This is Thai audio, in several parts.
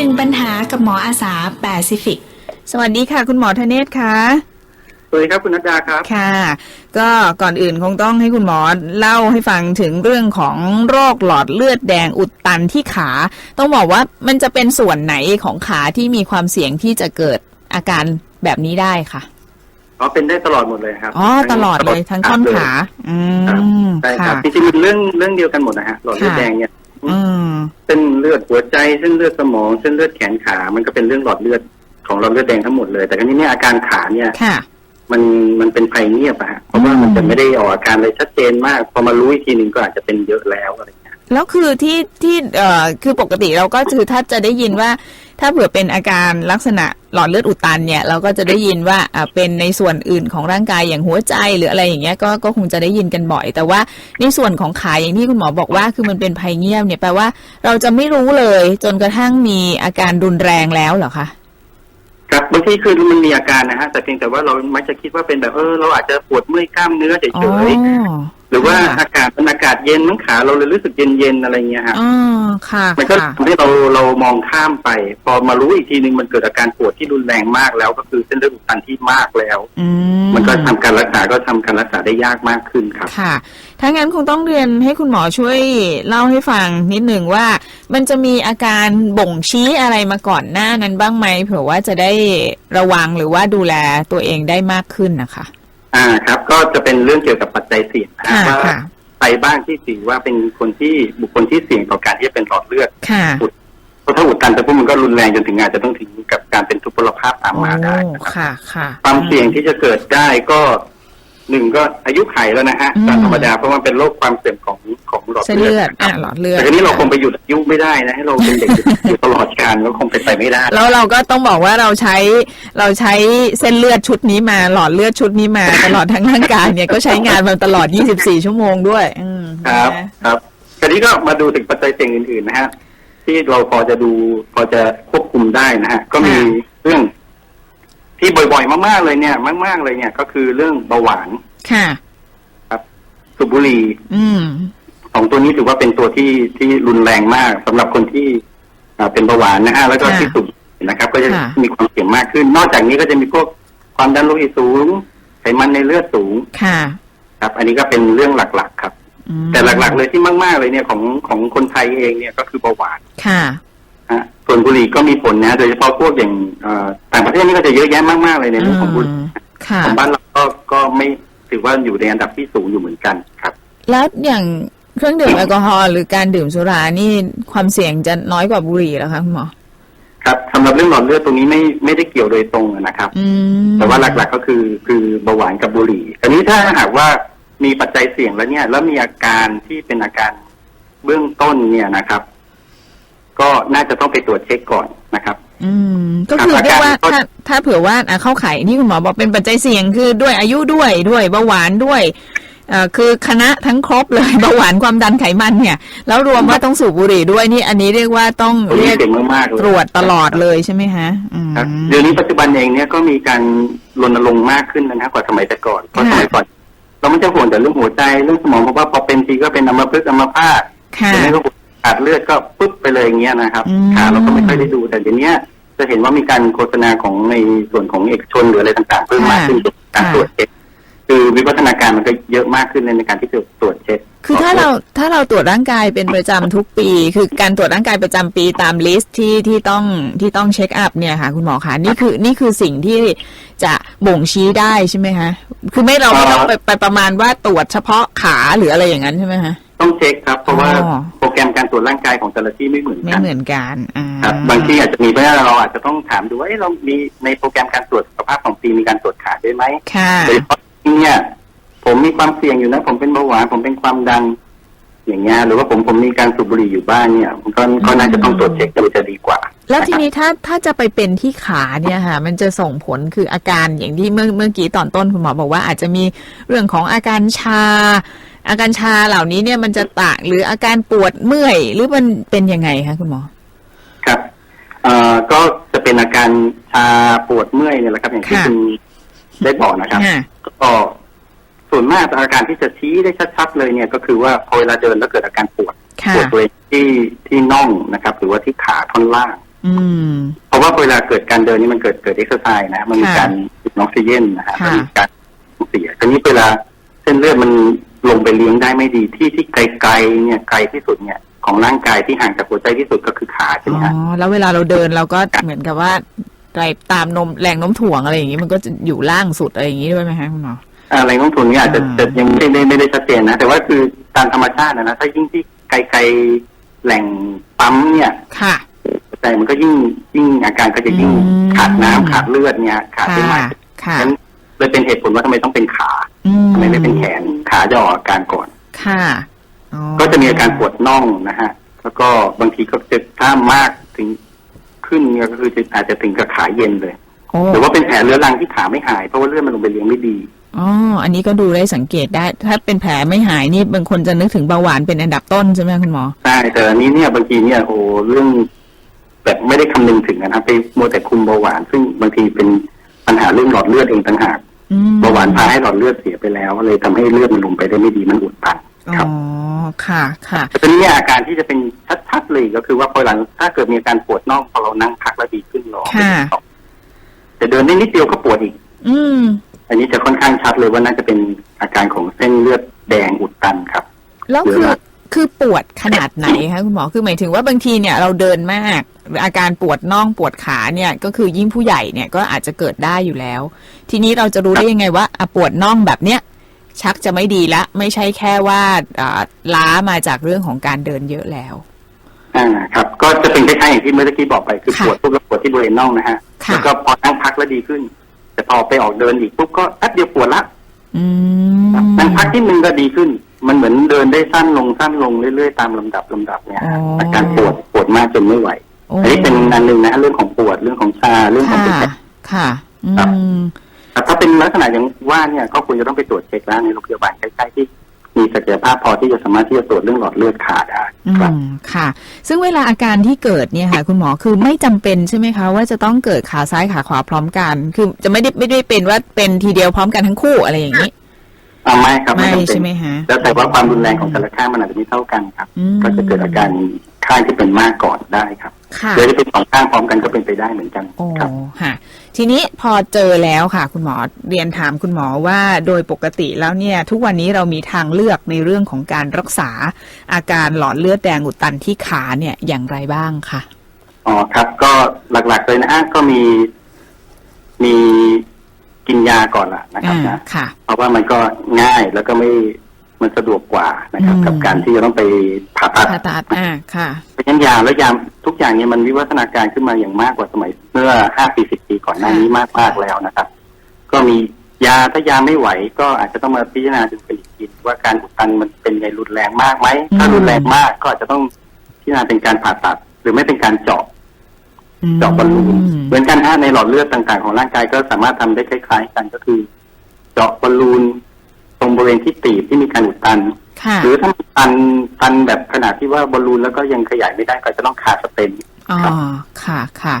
นึ่งปัญหากับหมออาสาแปซิฟิก สวัสดีค่ะ คุณหมอธเนศค่ะสวัสดีครับคุณนัดดาครับค่ะ ก็ก่อนอื่นคงต้องให้คุณหมอเล่าให้ฟังถึงเรื่องของโรคหลอดเลือดแดงอุดตันที่ขา ต้องบอกว่ามันจะเป็นส่วนไหนของขาที่มีความเสี่ยงที่จะเกิดอาการแบบนี้ได้ค่ะอ๋อเป็นได้ตลอดหมดเลยครับอ๋อตลอดเลยทั้งท่อนขา อืครับมใช่ครัค่ะบจริงๆมันเรื่องเรื่องเดียวกันหมดนะฮะหลอดเลือดค่ะแดงเนี่ยอืม เส้นเลือดหัวใจเส้นเลือดสมองเส้นเลือดแขนขา มันก็เป็นเรื่องหลอดเลือดของหลอดเลือดแดงทั้งหมดเลย แต่ครั้นี้เนี่ยอาการขาเนี่ยค่ะมันมันเป็นภัยเงียบอะฮะเพราะว่าอืมมันจะไม่ได้ออกอาการเลยชัดเจนมาก พอมารู้อีกทีหนึ่งก็อาจจะเป็นเยอะแล้วอะไรเงี้ย แล้วคือที่ที่เอ่อคือปกติเราก็คือถ้าจะได้ยินว่า ถ้าเผื่อเป็นอาการลักษณะหลอดเลือดอุดตันเนี่ย เราก็จะได้ยินว่าอ่าเป็นในส่วนอื่นของร่างกายอย่างหัวใจหรืออะไรอย่างเงี้ยก็ก็คงจะได้ยินกันบ่อย แต่ว่าในส่วนของขาอย่างที่คุณหมอบอกว่า คือมันเป็นภัยเงียบเนี่ยแปลว่าเราจะไม่รู้เลยจนกระทั่งมีอาการรุนแรงแล้วเหรอคะครับบางทีคือมันมีอาการนะฮะแต่เพียงแต่ว่าเรามักจะคิดว่าเป็นแบบเออเราอาจจะปวดเมื่อยกล้ามเนื้อเฉอ๋อยๆ หรือว่าอากาศมันอากาศเย็นมั้งขาเราเลยรู้สึกเย็นๆอะไรเงี้ยฮะอ๋อค่ะ มันก็ค่ะทำให้เราเรามองข้ามไป พอมารู้อีกทีหนึ่งมันเกิดอาการปวดที่รุนแรงมากแล้ว ก็คือเส้นเลือดอุดตันที่มากแล้วอืมมันก็ทำการรักษาก็ทำการรักษาได้ยากมากขึ้นครับค่ะถ้างั้นคงต้องเรียนให้คุณหมอช่วยเล่าให้ฟังนิดหนึ่งว่า มันจะมีอาการบ่งชี้อะไรมาก่อนหน้านั้นบ้างไหมเผื่อว่าจะได้ระวังหรือว่าดูแลตัวเองได้มากขึ้นนะคะ อ่าครับ ก็จะเป็นเรื่องเกี่ยวกับปัจจัยเสี่ยงนะค่ะว่าค่ะ ใครบ้างที่ถือว่าเป็นคนที่บุคคลที่เสี่ยงต่อการที่จะเป็นหลอดเลือดค่ะเพราะถ้าอุดตันแต่พวกมันก็รุนแรงจนถึงอาจจะต้องถึงกับการเป็นทุพพลภาพตามโอ้มาได้นะครับค่ะ ค่ะ ความเสี่ยงที่จะเกิดได้ก็ หนึ่งก็อายุไขแล้วนะฮะอืมตามธรรมดาเพราะมันเป็นโรคความเสื่อมของของหลอดเส้นเลืเลืออดดนะคอะรับหลอดเลือดแต่ทีนี้เราคงไปหยุดอายุไม่ได้นะให้เราเป็นเด็กอยู่ตลอดการก็คงเป็นไปไม่ได้แล้วเราก็ต้องบอกว่าเราใช้เราใช้เส้นเลือดชุดนี้มา หลอดเลือดชุดนี้มาตลอดทั้งร่างกายเนี่ยก็ใช้งานมาตลอด 24 ชั่วโมงด้วยอืมครับครับทีนี้ก็มาดูถึงปัจจัยเสี่ยงอื่นๆนะฮะที่เราพอจะดูพอจะควบคุมได้นะฮะก็มีเรื่อง ที่บ่อยๆ มากๆเลยเนี่ย มาก ๆเลยเนี่ย ก็คือเรื่องเบาหวานค่ะสูบบุหรี่อืมสองตัวนี้ถือว่าเป็นตัวที่ที่รุนแรงมากสำหรับคนที่อ่าเป็นเบาหวานนะฮะแล้วก็ค่ะที่สูบนะครับ ก็จะค่ะมีความเสี่ยงมากขึ้น นอกจากนี้ก็จะมีพวกความดันโลหิตสูง ไขมันในเลือดสูงค่ะ ครับ อันนี้ก็เป็นเรื่องหลักๆ ครับอืมแต่หลักๆ เลยที่มาก ๆ เลยเนี่ยของของคนไทยเองเนี่ยก็คือเบาหวานค่ะฮะ ส่วนบุหรี่ก็มีผลนะโดยเฉพาะพวกอย่างเอ่อต่างประเทศนี่ก็จะเยอะแยะมากๆเลยในเรื่องของบุหรี่มค่ะของบ้านเราก็ก็ไม่ถือว่าอยู่ในอันดับที่สูงอยู่เหมือนกันครับ แล้วอย่างเครื่องดื่มแอลกอฮอล์หรือการดื่มสุรานี่ความเสี่ยงจะน้อยกว่าบุหรี่เหรอคะคุณหมอครับสำหรับเรื่องหลอดเลือดตรงนี้ไม่ไม่ได้เกี่ยวโดยตรงนะครับอืมแต่ว่าหลักๆก็คือคือเบาหวานกับบุหรี่อันนี้ถ้าหากว่ามีปัจจัยเสี่ยงแล้วเนี่ย แล้วมีอาการที่เป็นอาการเบื้องต้นเนี่ยนะครับ ก็น่าจะต้องไปตรวจเช็คก่อนนะครับ อืม ก็คือครับเรียกว่าอาการก็ถ้าถ้าเผื่อว่าอะเข้าข่ายที่คุณหมอบอกเป็นปัจจัยเสี่ยงคือด้วยอายุด้วยด้วยเบาหวานด้วยเอ่อคือคณะทั้งครบเลยเบาหวานความดันไขมันเนี่ย แล้วรวมว่าต้องสูบบุหรี่ด้วยนี่อันนี้เรียกว่าต้องตรงนี้เรียกเสี่ยงมากๆเลยตรวจตลอดเลยใช่ไหมฮะอืมครับเดี๋ยวนี้ปัจจุบันเองเนี่ยก็มีการรณรงค์มากขึ้นนะครับกว่าสมัยแต่ก่อนเพราะค่ะสมัยก่อนเราไม่จะห่วงแต่เรื่องหัวใจเรื่องสมองเพราะว่าพอเป็นทีก็เป็นอัมพฤกษ์อัมพาตค่ะเดี๋ยวนี้ ก็ขาดเลือดก็ปุ๊บไปเลยอย่างเงี้ยนะครับอืมขาเราก็ไม่ค่อยได้ดูแต่เดี๋ยวนี้จะเห็นว่ามีการโฆษณาของในส่วนของเอกชนหรืออะไรต่างๆ เพิ่มมากขึ้นการตรวจเช็คคือวิวัฒนาการมันก็เยอะมากขึ้นในการที่จะตรวจเช็ค คือถ้าเราถ้าเราตรวจร่างกายเป็นประจำทุกปี คือการตรวจร่างกายประจำปีตามลิสต์ที่ที่ต้องที่ต้องเช็คอัพเนี่ยค่ะ คุณหมอคะนี่คือนี่คือสิ่งที่จะบ่งชี้ได้ใช่ไหมคะคือไม่เราไม่ต้องไปไปประมาณว่าตรวจเฉพาะขาหรืออะไรอย่างนั้นใช่ไหมคะ ต้องเช็คครับ เพราะว่าอ๋อ โปรแกรมการตรวจร่างกายของแต่ละที่ไม่เหมือนไม่กันเหมือนกันอ่าครับบางที่อาจจะมีเพราะฉะนั้นเราอาจจะต้องถามดูว่าเอ๊ะเรามีในโปรแกรมการตรวจสุขภาพของปีมีการตรวจขาด้วยไหมค่ะ โดยเฉพาะที่เนี่ย ผมมีความเสี่ยงอยู่นะ ผมเป็นเบาหวานผมเป็นความดันอย่างเงี้ยหรือว่าผมผมมีการสูบบุหรี่อยู่บ้านเนี่ยมันก็ก็น่าจะต้องตรวจเช็คดูจะดีกว่าแล้วทีนี้ถ้าถ้าจะไปเป็นที่ขาเนี่ยค่ะ มันจะส่งผลคืออาการอย่างที่เมื่อเมื่อกี้ตอนต้นคุณหมอบอกว่าอาจจะมีเรื่องของอาการชา อาการชาเหล่านี้เนี่ยมันจะต่างหรืออาการปวดเมื่อย หรือมันเป็นยังไงคะคุณหมอ ครับเอ่อก็จะเป็นอาการชาปวดเมื่อยเนี่ยแหละครับ อย่างที่ค่ะคุณได้บอกนะครับค่ะก็ส่วนมากอาการที่จะชี้ได้ชัดๆเลยเนี่ย ก็คือว่าพอเวลาเดินแล้วเกิดอาการปวดค่ะปวดบริเวณที่ที่น่องนะครับ หรือว่าที่ขาท่อนล่างอืมเพราะว่าเวลาเกิดการเดินนี่มันเกิดเกิดเอ็กซ์ไซส์นะมันมีค่ะการสูดออกซิเจนนะฮะค่ะมันมีการเสียทีนี้เวลาเส้นเลือดมัน ลงไปเลี้ยงได้ไม่ดีที่ที่ไกลๆเนี่ยไกลที่สุดเนี่ยของร่างกายที่ห่างจากหัวใจที่สุดก็คือขาใช่ไหมอ๋อฮะแล้วเวลาเราเดินเราก็เหมือนกับว่าไรตามนมแรงโน้มถ่วงอะไรอย่างนี้มันก็จะอยู่ล่างสุดอะไรอย่างนี้ด้วยไหมคะคุณหมอ อะไรต้องทุนเนี่ยอาจจะอ่า จะยังไม่ได้ไม่ได้ชัดเจนนะ แต่ว่าคือตามธรรมชาตินะนะถ้ายิ่งที่ไกลๆแหล่งปั๊มเนี่ยค่ะหัวใจมันก็ยิ่งยิ่งอาการก็จะยิ่งอืม ขาดน้ำขาดเลือดเนี่ยขาดได้มากค่ะ นั้นเลยเป็นเหตุผลว่าทำไมต้องเป็นขาอืมทำ ไมไม่เป็นแขนขาจะออกอาการก่อนค่ะอ๋อก็จะมีอาการปวดน่องนะฮะ แล้วก็บางทีก็จะถ้ามากถึงขึ้นเนี่ยก็คือจะอาจจะถึงกับขาเย็นเลยโอ้หรือว่าเป็นแผลเรื้อรังที่ขาไม่หาย เพราะว่าเลือดมันลงไปเลี้ยงไม่ดีอ๋ออันนี้ก็ดูได้สังเกตได้ ถ้าเป็นแผลไม่หายนี่บางคนจะนึกถึงเบาหวานเป็นอันดับต้นใช่ไหมคุณหมอใช่แต่อันนี้เนี่ยบางทีเนี่ยโอ้เรื่องแบบไม่ได้คำนึงถึงนะครับไปมัวแต่คุมเบาหวาน ซึ่งบางทีเป็นปัญหาเรื่องหลอดเลือดเองต่างหากอืมเบาหวานพาให้หลอดเลือดเสียไปแล้วเลยทำให้เลือดมันลงไปได้ไม่ดีมันอุดตันอ๋ครับอค่ะค่ะแต่ตอนนี้เนี่ยอาการที่จะเป็นชัดๆเลยก็คือว่าพอหลังถ้าเกิดมีอาการปวดน่องพอเรานั่งพักแล้วดีขึ้นหรอค่ะแต่เดินได้นิดเดียวก็ปวดอีก อืม อันนี้จะค่อนข้างชัดเลยว่าน่าจะเป็นอาการของเส้นเลือดแดงอุดตันครับแล้วเยอะคือมาก คือปวดขนาดไหนคะคุณหมอคือหมายถึงว่าบางทีเนี่ยเราเดินมากหรืออาการปวดน่องปวดขาเนี่ยก็คือยิ่งผู้ใหญ่เนี่ยก็อาจจะเกิดได้อยู่แล้ว ทีนี้เราจะรู้ได้ยังไงว่าอะปวดน่องแบบเนี้ยชักจะไม่ดีละไม่ใช่แค่ว่าอ่าล้ามาจากเรื่องของการเดินเยอะแล้วอ่าครับ ก็จะเป็นคล้ายๆอย่างที่เมื่อกี้บอกไปคือค่ะปวดปุ๊บแล้วปวดที่บริเวณน่องนะฮะค่ะแล้วก็พอนั่งพักแล้วดีขึ้น แต่พอไปออกเดินอีกปุ๊บก็แป๊บเดียวปวดละอืมนั่งพักที่นึงก็ดีขึ้น มันเหมือนเดินได้สั้นลงสั้นลงเรื่อยๆตามลำดับลำดับเนี่ยฮะอ๋อออาการปวดปวดมากจนไม่ไหวโอ้อันนี้เป็นอันหนึ่งนะเรื่องของปวดเรื่องของชาเรื่องของค่ะเป็นแผลค่ะอืครับมแต่ถ้าเป็นลักษณะอย่างว่าเนี่ยก็ควรจะต้องไปตรวจเช็คแล้วในโรงพยาบาลใกล้ๆที่มีศักยภาพพอที่จะสามารถที่จะตรวจเรื่องหลอดเลือดขาได้อืครับมค่ะ ซึ่งเวลาอาการที่เกิดเนี่ยค่ะคุณหมอคือไม่จำเป็นใช่ไหมคะว่าจะต้องเกิดขาซ้ายขาขวาพร้อมกัน คือจะไม่ได้ไม่ได้เป็นว่าเป็นทีเดียวพร้อมกันทั้งคู่อะไรอย่างนี้ อ่าไม่ครับไม่จำเป็นใช่ไหมฮะ แล้วแต่ว่าความรุนแรงของแต่ละข้างมันอาจจะไม่เท่ากันครับ อืม ก็จะเกิดอาการข้างที่เป็นมากก่อนได้ครับค่ะหรือจะเป็นสองข้างพร้อมกันก็เป็นไปได้เหมือนกันโอ้ครับ ค่ะ ทีนี้พอเจอแล้วค่ะ คุณหมอเรียนถามคุณหมอว่าโดยปกติแล้วเนี่ย ทุกวันนี้เรามีทางเลือกในเรื่องของการรักษา อาการหลอดเลือดแดงอุดตันที่ขาเนี่ยอย่างไรบ้างคะ อ๋อครับก็หลักๆเลยนะฮะก็มี มี กินยาก่อนละนะครับอ่านะค่ะ เพราะว่ามันก็ง่ายแล้วก็ไม่มันสะดวกกว่านะครับอืมกับการที่จะต้องไปผ่าตัดผ่าตัดอ่าค่ะเพราะฉะนั้นยาและยาทุกอย่างเนี่ยมันวิวัฒนาการขึ้นมาอย่างมากกว่าสมัยเมื่อห้าปีสิบปีก่อนหน้านี้มากมากๆแล้วนะครับ ก็มียาถ้ายาไม่ไหว ก็อาจจะต้องมาพิจารณาดูกันอีกทีว่าการอุดตันมันเป็นไงรุนแรงมากไหมถ้าอืมรุนแรงมากก็อาจจะต้องพิจารณาเป็นการผ่าตัด หรือไม่เป็นการเจาะ เจาะบอลลูนเหมือนกันฮะในหลอดเลือดต่างๆของร่างกายก็สามารถทำได้คล้ายๆกันก็คือ เจาะบอลลูนตรงบริเวณที่ตีบที่มีการอุดตันค่ะหรือถ้ามันตันตันแบบขนาดที่ว่าบอลลูนแล้วก็ยังขยายไม่ได้ก็จะต้องคาสเตนอ๋อครับค่ะค่ะ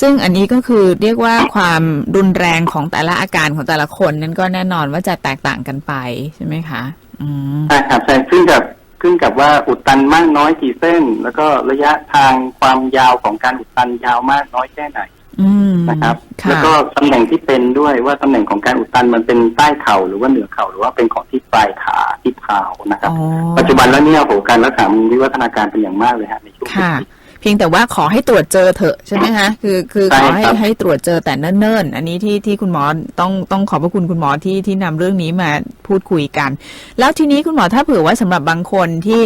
ซึ่งอันนี้ก็คือเรียกว่าความรุนแรงของแต่ละอาการของแต่ละคนนั้นก็แน่นอนว่าจะแตกต่างกันไปใช่ไหมคะ อืมใช่ครับใช่ขึ้นกับ ขึ้นกับว่าอุดตันมากน้อยกี่เส้น แล้วก็ระยะทางความยาวของการอุดตันยาวมากน้อยแค่ไหนอืมนะครับค่ะแล้วก็ตำแหน่งที่เป็นด้วยว่าตำแหน่งของการอุดตันมันเป็นใต้เข่าหรือว่าเหนือเข่าหรือว่าเป็นของที่ปลายขาที่เท้านะครับอ๋อปัจจุบันแล้วเนี่ยโหการรักษามันวิวัฒนาการเป็นอย่างมากเลยฮะในช่วงค่ะปี เพียงแต่ว่าขอให้ตรวจเจอเถอะใช่ไหมคะคือคือใช่ขอให้ครับให้ตรวจเจอแต่เนิ่นๆ อันนี้ที่ที่คุณหมอต้องต้องขอบพระคุณคุณหมอที่ที่นำเรื่องนี้มาพูดคุยกัน แล้วทีนี้คุณหมอถ้าเผื่อว่าสำหรับบางคนที่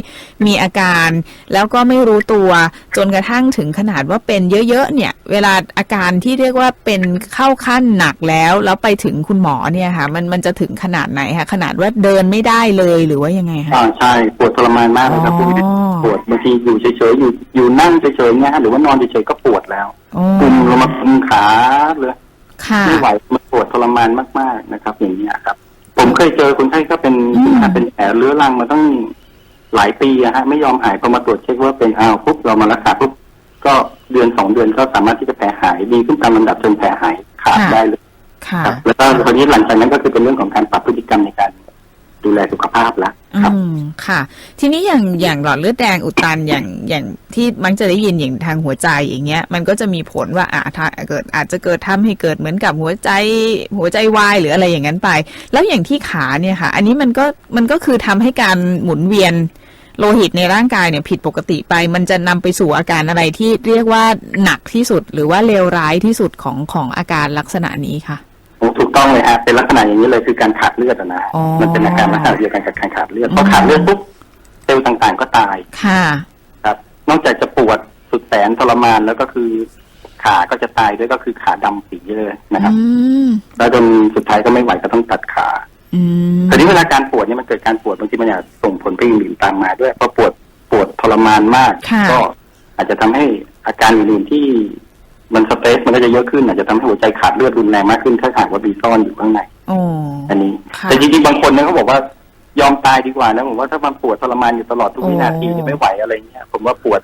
มีอาการ แล้วก็ไม่รู้ตัวจนกระทั่งถึงขนาดว่าเป็นเยอะๆเนี่ย เวลาอาการที่เรียกว่าเป็นเข้าขั้นหนักแล้ว แล้วไปถึงคุณหมอเนี่ยค่ะ มันมันจะถึงขนาดไหนคะขนาดว่าเดินไม่ได้เลยหรือว่ายังไงคะอ่าใช่ปวดทรมานมากเลยครับอ๋อปวดบางทีอยู่เฉยๆอยู่อยู่นั่งเฉยๆเนี่ยฮะหรือว่านอนเฉยๆก็ปวดแล้วอ๋อกุมลงมากุมขาเลยค่ะ ไม่ไหวมันปวดทรมานมากๆนะครับ อย่างนี้ยครับ ผมเคยเจอคนไข้ก็เป็นอืมเป็นแผลเรื้อรังมาตั้งหลายปีอะฮะ ไม่ยอมหายพอมาตรวจเช็คว่าเป็นอ้าวปุ๊บเรามารักษาปุ๊บก็เดือนสองเดือนก็สามารถที่จะแผลหายดีขึ้นตามลำดับจนแผลหายขาดได้เลย ค่ะ ครับแล้วก็คราวนี้หลังจากนั้นก็คือเป็นเรื่องของการปรับพฤติกรรมในการ ดูแลสุขภาพแล้วครับอืมค่ะ ทีนี้อย่างอย่างหลอดเลือดแดงอุดตันอย่างอย่างที่มักจะได้ยินอย่างทางหัวใจอย่างเงี้ย มันก็จะมีผลว่าอาถ้าเกิดอาจจะเกิดทำให้เกิดเหมือนกับหัวใจหัวใจวายหรืออะไรอย่างนั้นไป แล้วอย่างที่ขาเนี่ยค่ะ อันนี้มันก็มันก็คือทำให้การหมุนเวียนโลหิตในร่างกายเนี่ยผิดปกติไป มันจะนำไปสู่อาการอะไรที่เรียกว่าหนักที่สุดหรือว่าเลวร้ายที่สุดของของอาการลักษณะนี้ค่ะ ถูกต้องเลยฮะเป็นลักษณะอย่างนี้เลยคือการขาดเลือดอะนะฮะอ๋อมันเป็นอาการลักษณะเดียวกันกับการขาดเลือดอืมพอขาดเลือดปุ๊บเซลล์ต่างๆ ก็ตายค่ะ ครับ นอกจากจะปวดสุดแสนทรมานแล้วก็คือขาก็จะตายด้วยก็คือขาดำปีเลยนะครับอืมแล้วจนสุดท้ายก็ไม่ไหวก็ต้องตัดขาอืมคราวนี้เวลาการปวดเนี่ยมันเกิดการปวดบางทีมันอาจส่งผลไปอื่นๆตามมาด้วยพอปวดปวดทรมานมากค่ะก็อาจจะทำให้อาการอื่นๆที่ มันสเตรสมันก็จะเยอะขึ้นอาจจะทำให้หัวใจขาดเลือดรุนแรงมากขึ้นถ้าหากว่ามีซ่อนอยู่ข้างในโอ้อันนี้ค่ะแต่จริงๆบางคนเนี่ยเขาบอกว่ายอมตายดีกว่านะผมว่าถ้ามันปวดทรมานอยู่ตลอดทุกวินาทีโอ้เนี่ยไม่ไหวอะไรเงี้ยผมว่าปวด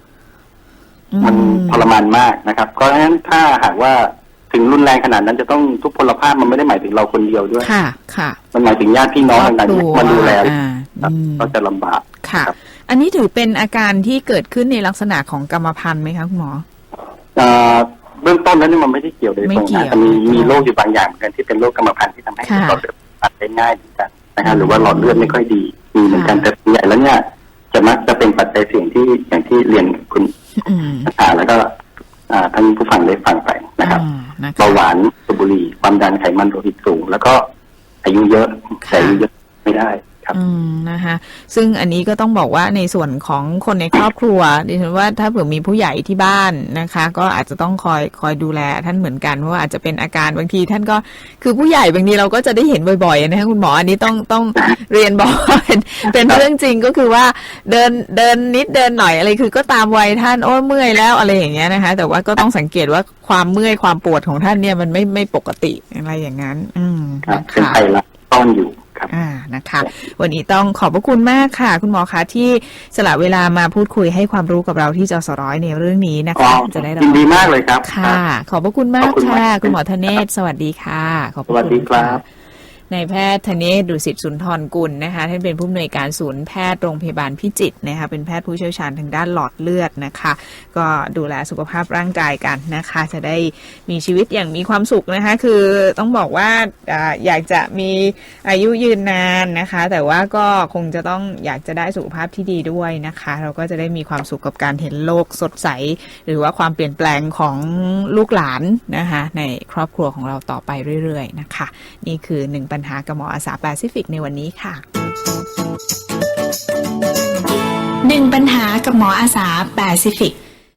อืมันทรมานมากนะครับ เพราะฉะนั้นถ้าหากว่าถึงรุนแรงขนาดนั้นจะต้องทุกพลภาพมันไม่ได้หมายถึงเราคนเดียวด้วย ค่ะ ค่ะ มันหมายถึงญาติพี่น้องต่างครอบครัวๆมาดูแลอ่าครับอืมก็จะลำบากค่ะครับอันนี้ถือเป็นอาการที่เกิดขึ้นในลักษณะของกรรมพันธุ์ไหมคะคุณหมอ เอ่อเบื้องต้นแล้วนี่มันไม่ได้เกี่ยวโดยไม่ตรงเกี่ยวนะแต่มีมีโรคอยู่บางอย่างเหมือนกันที่เป็นโรคกรรมพันธุ์ที่ทำให้ค่ะหลอดเลือดตัดได้ง่ายเหมือนกันนะครับหรือว่าหลอดเลือดไม่ค่อยดีมีเหมือนกันค่ะแต่ส่วนใหญ่แล้วเนี่ยจะมักจะเป็นปัจจัยเสี่ยงที่อย่างที่เรียนคุณอืมอ่าแล้วก็อ่าท่านผู้ฟังได้ฟังไปนะครับอ่านะคะเบาหวานสูบบุหรี่ความดันไขมันโลหิตสูง แล้วก็อายุเยอะค่ะแต่อายุเยอะไม่ได้ ครับอืมนะคะซึ่งอันนี้ก็ต้องบอกว่าในส่วนของคนในครอบครัวดิฉันว่าถ้าเผื่อมีผู้ใหญ่ที่บ้านนะคะ ก็อาจจะต้องคอยคอยดูแลท่านเหมือนกันเพราะว่าอาจจะเป็นอาการบางทีท่านก็คือผู้ใหญ่บางทีเราก็จะได้เห็นบ่อยๆนะคะคุณหมออันนี้ต้องต้องเรียนบอกว่าเป็นเป็นเรื่องจริงก็คือว่าเดินเดินนิดเดินหน่อยอะไรคือก็ตามวัยท่านโอ้เมื่อยแล้วอะไรอย่างเงี้ยนะคะ แต่ว่าก็ต้องสังเกตว่าความเมื่อยความปวดของท่านเนี่ยมันไม่ไม่ปกติอะไรอย่างนั้น อืมครับนะเป็นคะไทรัสซ่อนอยู่ ครับอ่านะคะ วันนี้ต้องขอบพระคุณมากค่ะ คุณหมอคะที่สละเวลามาพูดคุยให้ความรู้กับเราที่จสร้อยในเรื่องนี้นะอ๋อคะ จะได้รับยินดีมากเลยครับค่ะ ขอบพระคุณมาขกอบคุณค่ะมากคุณหมอธเนศสวัสดีค่ะขอบพสระวัสคุณดีครับะ นายแพทย์ธเนศดุสิตสุนทรกุลนะคะท่านเป็นผู้อำนวยการศูนย์แพทย์โรงพยาบาลพิจิตรนะคะเป็นแพทย์ผู้เชี่ยวชาญทางด้านหลอดเลือดนะคะ ก็ดูแลสุขภาพร่างกายกันนะคะ จะได้มีชีวิตอย่างมีความสุขนะคะ คือต้องบอกว่าอยากจะมีอายุยืนนานนะคะ แต่ว่าก็คงจะต้องอยากจะได้สุขภาพที่ดีด้วยนะคะ เราก็จะได้มีความสุขกับการเห็นโลกสดใส หรือว่าความเปลี่ยนแปลงของลูกหลานนะคะในครอบครัวของเราต่อไปเรื่อยๆนะคะ นี่คือหนึ่งปัญญหากับหมออาสาแปซิฟิกในวันนี้ค่ะหนึ่งปัญหากับหมออาสาแปซิฟิก